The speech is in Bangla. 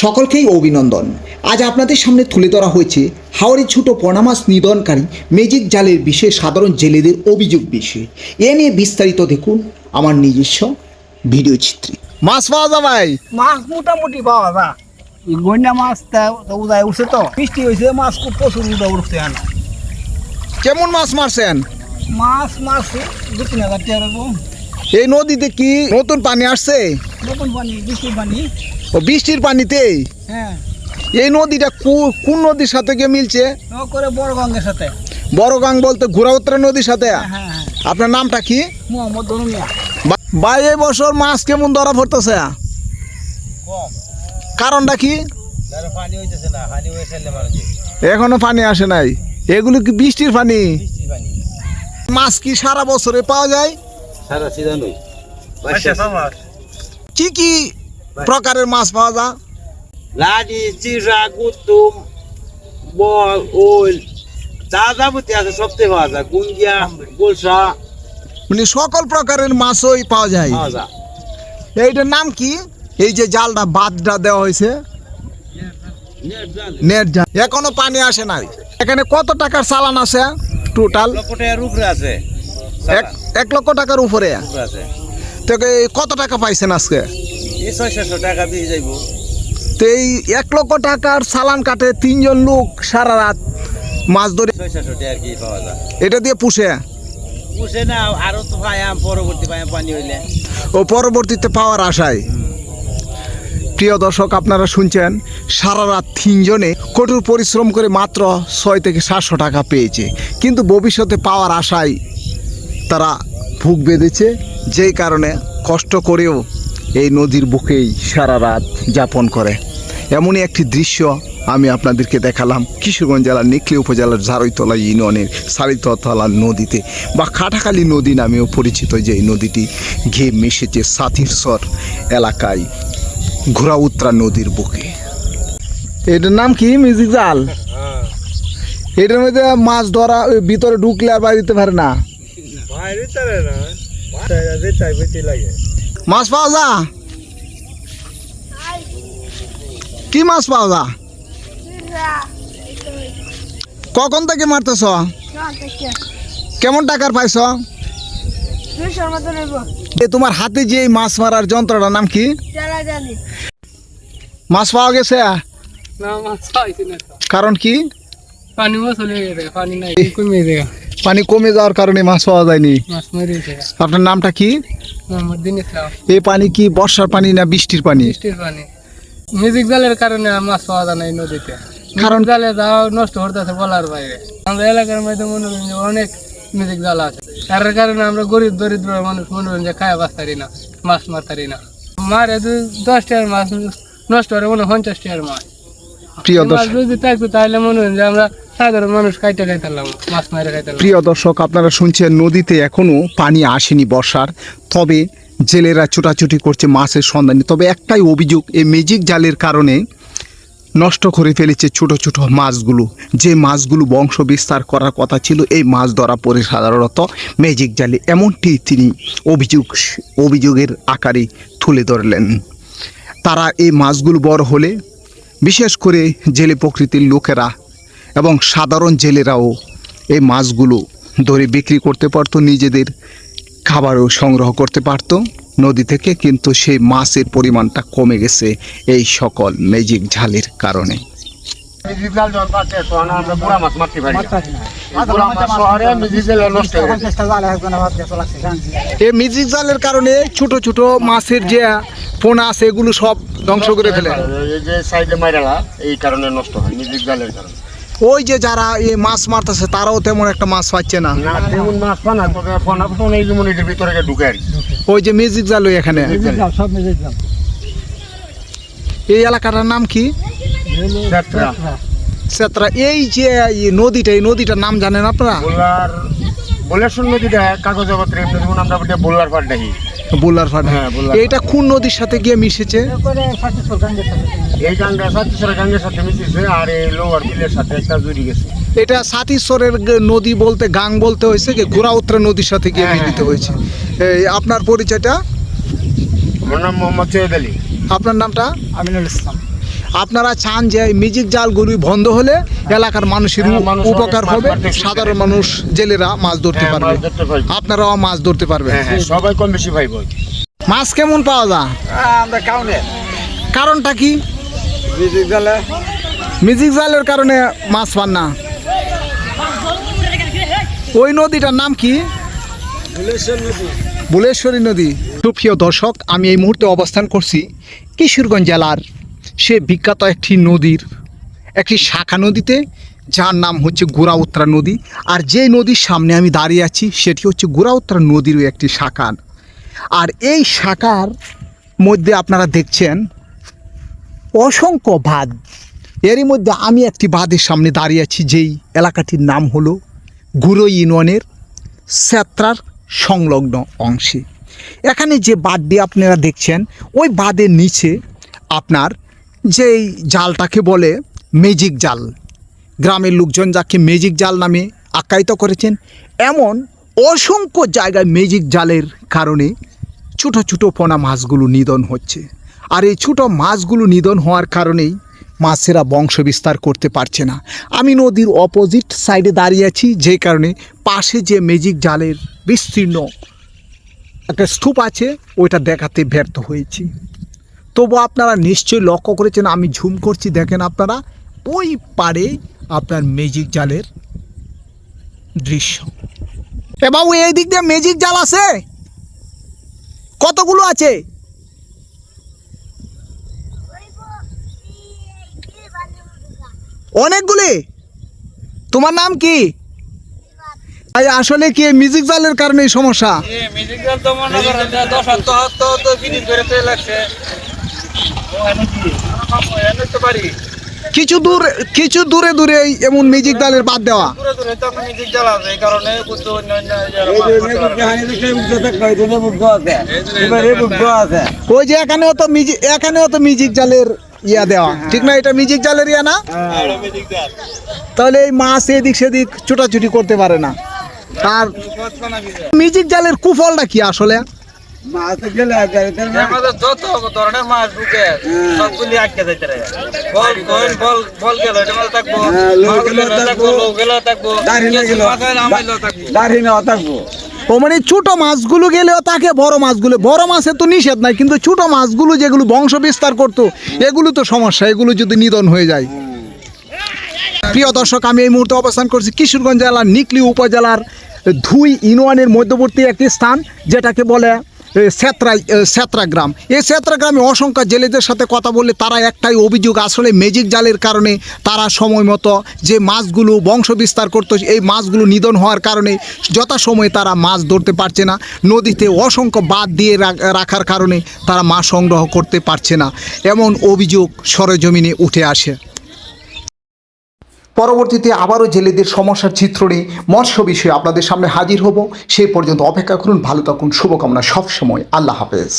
সকলকেই অভিনন্দন। আজ আপনাদের সামনে তুলে ধরা হয়েছে হাওড়ে ছোট পোনামাছ নিধনকারী মেজিক জালের বিষয়ে সাধারণ জেলেদের অভিযোগ বিষয়ে। এ নিয়ে বিস্তারিত দেখুন আমার নিজস্ব ভিডিও চিত্রে। মাছ পাওয়া যায় ভাই। মাছ মোটামুটি পাওয়া যা এই গন্ডা মাছ উদয় উঠছে তো। বৃষ্টি হয়েছে মাছ খুব প্রচুর উদয় উঠছে না কেমন মাছ মারছেন? মাছ মারছে দু তিন হাজার টাকা এই নদীতে কি নতুন পানি আসছে? নতুন পানি বৃষ্টির পানি। ও বৃষ্টির পানিতেই? হ্যাঁ। এই নদীটা কোন নদীর সাথে গিয়ে মিলছে? করে বড় গঙ্গের সাথে। বড় গাং বলতে ঘোরাউত্তরা নদীর সাথে? হ্যাঁ হ্যাঁ আপনার নামটা কি? মোহাম্মদ ধনুমিয়া বা- ভাই এই বছর মাছ কেমন ধরা পড়তেছে? কারণটা কি? এখনও পানি আসে নাই। এগুলো কি বৃষ্টির পানি। মাছ কি সারা বছরে পাওয়া যায়? সারা সিজন ওই কি কি প্রকারের মাছ পাওয়া যায়? লাডি চিরা কুতুম বল ওল যা যাবতীয় আছে সবথেকে পাওয়া যায়। গুঞ্জিয়া গোলসা। মানে সকল প্রকারের মাছই পাওয়া যায়। এইটার নাম কি? এই যে জালটা বাদটা দেওয়া হয়েছে। নেট জাল। এখনও পানি আসে নাই। এখানে কত টাকার চালান আছে? টোটাল আছে। এক এক লক্ষ টাকার উপরে। তো কত টাকা পাইছেন আজকে? এই টাকা দিয়ে যাইব। তো এই এক লক্ষ টাকার চালান কাটে তিনজন লোক সারা রাত মাছ ধরে এটা দিয়ে পুষে? না আরও তো পাইয়াম পরবর্তী পাইয়াম পানি হইলে। ও পরবর্তীতে পাওয়ার আশায়। প্রিয় দর্শক আপনারা শুনছেন সারা রাত তিনজনে কঠোর পরিশ্রম করে মাত্র ছয় থেকে সাতশো টাকা পেয়েছে। কিন্তু ভবিষ্যতে পাওয়ার আশায় তারা ভুগ বেঁধেছে যেই কারণে কষ্ট করেও এই নদীর বুকেই সারা রাত যাপন করে। এমনই একটি দৃশ্য আমি আপনাদেরকে দেখালাম কিশোরগঞ্জ জেলার নিকলি উপজেলার ঝাড়ইতলা ইউনিয়নের সারিতলা নদীতে বা খাটাখালী নদী নামেও পরিচিত যে এই নদীটি ঘিয়ে মিশেছে সাথিরসর এলাকায় ঘোড়াউত্রা নদীর বুকে। এটার নাম কি? মিউজিক জাল? এটার মধ্যে মাছ ধরা ভিতরে ঢুকলে আর বাইরে দিতে পারে না? মাছ পাওয়া যা। কি মাছ পাওয়া যা? কখন থেকে মারতেছ? কেমন টাকার পাইছ? তোমার হাতে যে মাছ মারার যন্ত্রটার নাম কি? মাছ পাওয়া গেছে। কারণ কি? পানি মাছ হলে গেছে পানি নাই কমে যায় পানি কমে যাওয়ার কারণে মাছ পাওয়া যায়নি। আপনার নামটা কি? এই পানি কি বর্ষার পানি না বৃষ্টির পানি? বৃষ্টির পানি। মিউজিক জালের কারণে মাছ পাওয়া যায় না এই নদীতে। কারণ- জালে যাওয়া নষ্ট করতেছে বলার বাইরে। আমাদের এলাকার মধ্যে মনোরঞ্জন অনেক মিউজিক জাল আছে। তার কারণে আমরা গরিব দরিদ্র মানুষ মনোরঞ্জন খায় বাঁচতারি না মাছ মারতারি না। মারে দু দশ টাকার মাছ নষ্ট করে মনে হয় পঞ্চাশ টাকার মাছ। প্রিয় দর্শক যদি থাকতো তাহলে মনে হয় যে আমরা প্রিয় দর্শক, আপনারা শুনছেন নদীতে এখনও পানি আসেনি বর্ষার। তবে জেলেরা ছোটাছুটি করছে মাছের সন্ধানে। তবে একটাই অভিযোগ, এই ম্যাজিক জালের কারণে নষ্ট করে ফেলেছে ছোট ছোট মাছগুলো। যে মাছগুলো বংশ বিস্তার করার কথা ছিল, এই মাছ ধরা পড়ে সাধারণত ম্যাজিক জালে। এমনটি তিনি অভিযোগ, অভিযোগের আকারে তুলে ধরলেন। তারা এই মাছগুলো বড় হলে বিশেষ করে জেলে প্রকৃতির লোকেরা এবং সাধারণ জেলেরাও এই মাছগুলো ধরে বিক্রি করতে পারতো নিজেদের খাবারও সংগ্রহ করতে পারতো। নদী থেকে কিন্তু সেই মাছের পরিমাণটা কমে গেছে এই সকল ম্যাজিক ঝালের কারণে। Music music. এই ম্যাজিক জালের কারণে ছোট ছোট মাছের যে পোনা আছে এগুলো সব ধ্বংস করে ফেলে। এই যে সাইডে মাইরালা এই কারণে নষ্ট হয় মিউজিক জালের কারণে। ওই যে যারা এই মাছ মারতেছে তারাও তেমন একটা মাছ পাচ্ছে না। না মাছ পানা তোকে ফোনা ফোন এই যেমন এটার ভিতরে ঢুকে আর ওই যে ম্যাজিক জাল ওই এখানে। সব মিউজিক জাল। এই এলাকাটার নাম কি? সেত্রা। এই যে নদীটা এই নদীটার নাম জানেন আপনারা? বোলার বোলেশ্বর নদীটা কাগজ জগতের আমরা বোলার পাট দেখি বোলার ফাটা। হ্যাঁ, বোলার এটা কোন নদীর সাথে গিয়ে মিশেছে? এই গাঙ্গা সাতশোরা গাঙ্গের সাথে মিশেছে আর এই লোয়ার বিলের সাথে একটা জড়ি গেছে। এটা সাতিশ্বরের গ- নদী বলতে গাং বলতে হয়েছে কি? ঘোড়াউত্রা নদীর সাথে গিয়ে হ্যাঁ, মিলিত হ্যাঁ। হয়েছে। এই আপনার পরিচয়টা? আমার নাম মোহাম্মদ সৈয়দ আলী। আপনার নামটা? আমিনুল ইসলাম। আপনারা চান যে মিউজিক জালগুলি বন্ধ হলে এলাকার মানুষের হ্যাঁ, উপকার হবে। সাধারণ মানুষ জেলেরা মাছ ধরতে হ্যাঁ, পারবে। মাছ ধরতে পারবে। আপনারাও মাছ ধরতে পারবেন। হ্যাঁ সবাই কম বেশি পাইব মাছ কেমন পাওয়া যায়? আমরা কাউনে। কারণটা কি? মিউজিক জালে। মিউজিক জালের কারণে মাছ পান না। ওই নদীটার নাম কি? বুলেশ্বরী নদী। সুপ্রিয় দর্শক আমি এই মুহূর্তে অবস্থান করছি কিশোরগঞ্জ জেলার সে বিখ্যাত একটি নদীর, একটি শাখা নদীতে, যার নাম হচ্ছে গোড়াউত্রা নদী। আর যে নদীর সামনে আমি দাঁড়িয়ে আছি, সেটি হচ্ছে গোড়াউত্রা নদীরও একটি শাখার। আর এই শাখার মধ্যে আপনারা দেখছেন অসংখ্য বাঁধ। এরই মধ্যে আমি একটি বাঁধের সামনে দাঁড়িয়ে আছি, যেই এলাকাটির নাম হলো গুরো ইউনিয়নের স্যাত্রার সংলগ্ন অংশে। এখানে যে বাঁধটি আপনারা দেখছেন, ওই বাঁধের নিচে আপনার যেই জালটাকে বলে মেজিক জাল। গ্রামের লোকজন যাকে মেজিক জাল নামে আখ্যায়িত করেছেন, এমন অসংখ্য জায়গায় মেজিক জালের কারণে ছোটো ছোটো পোনা মাছগুলো নিধন হচ্ছে। আর এই ছোটো মাছগুলো নিধন হওয়ার কারণেই মাছেরা বংশ বিস্তার করতে পারছে না। আমি নদীর অপোজিট সাইডে দাঁড়িয়ে আছি, যে কারণে পাশে যে মেজিক জালের বিস্তীর্ণ একটা স্তূপ আছে, ওইটা দেখাতে ব্যর্থ হয়েছি। তবু আপনারা নিশ্চয়ই লক্ষ্য করেছেন, আমি ঝুম করছি, দেখেন আপনারা, ওই পারে আপনার মেজিক জালের দৃশ্য। এ বাবু এই দিক দিয়ে মেজিক জাল আছে। কতগুলো আছে? অনেকগুলি। তোমার নাম কি? আসলে কি মিউজিক জালের কারণে সমস্যা? কিছু দূর কিছু দূরে দূরে এমন মিউজিক জালের বাদ দেওয়া। ওই যে এখানেও তো মিউজিক এখানেও তো মিউজিক জালের ইয়া দেওয়া। ঠিক না এটা মিউজিক জালের ইয়া না? তাহলে এই মাছ এদিক সেদিক ছোটাছুটি করতে পারে না। আর মিউজিক জালের কুফলটা কি আসলে? মাছ গেলে যত ধরনের মাছ ঢুকে সবগুলি আটকে যাইতে বল বল বল বল গেল এটা মাছ থাকব। হ্যাঁ, মাছ গেল মাছ হয় থাকব। দাঁড়িয়ে থাকব। ও মানে ছোট মাছগুলো গেলেও তাকে বড় মাছগুলো। বড় মাছের তো নিষেধ নাই কিন্তু ছোট মাছগুলো যেগুলো বংশ বিস্তার করতো এগুলো তো সমস্যা এগুলো যদি নিধন হয়ে যায়। প্রিয় দর্শক আমি এই মুহূর্তে অবস্থান করছি কিশোরগঞ্জ জেলার নিকলি উপজেলার ধুই ইউনিয়নের মধ্যবর্তী একটি স্থান যেটাকে বলে সেত্রা এ, গ্রাম এই সেত্রা গ্রামে অসংখ্য জেলেদের সাথে কথা বললে তারা একটাই অভিযোগ আসলে মেজিক জালের কারণে তারা সময় মতো যে মাছগুলো বংশ বিস্তার করতো এই মাছগুলো নিধন হওয়ার কারণে যথাসময়ে তারা মাছ ধরতে পারছে না। নদীতে অসংখ্য বাদ দিয়ে রাখার কারণে তারা মাছ সংগ্রহ করতে পারছে না। এমন অভিযোগ সরেজমিনে উঠে আসে। পরবর্তীতে আবারও জেলেদের সমস্যার চিত্র নিয়ে মৎস্য বিষয়ে আপনাদের সামনে হাজির হব। সেই পর্যন্ত অপেক্ষা করুন, ভালো থাকুন, শুভকামনা, সবসময় আল্লাহ হাফেজ।